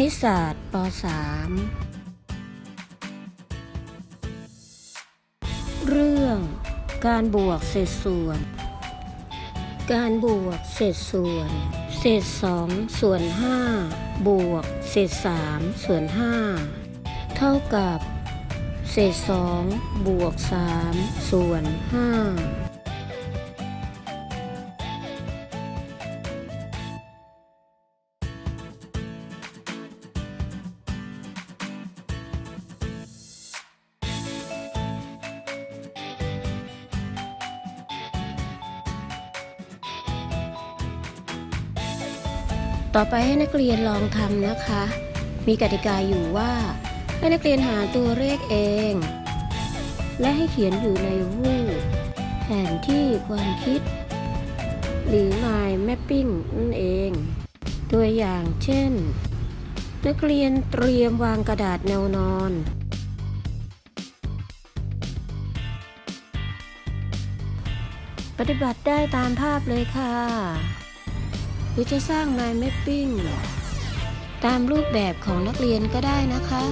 ณิตศาสตร์ป .3 เรื่องการบวกเศษส่วน การบวกเศษส่วน เศษ2ส่วน5บวกเศษ3ส่วน5เท่ากับ เศษ2บวก3ส่วน5 ต่อไปให้นักเรียนลองทำนะคะ มีกติกาอยู่ว่าให้นักเรียนหาตัวเลขเอง และให้เขียนอยู่ในรูปแผนที่ความคิด หรือ mind mapping นั่นเอง ตัวอย่างเช่น นักเรียนเตรียมวางกระดาษแนวนอน ปฏิบัติได้ตามภาพเลยค่ะ รือจะสร้าง mind mapping ตามรูปแบบของนักเรียนก็ได้นะคะ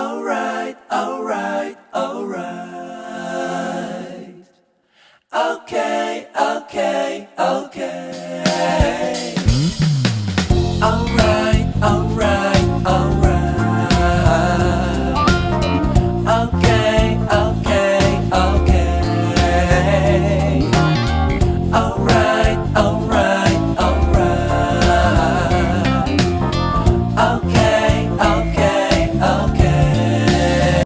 Alright, alright, alright. Okay. I'll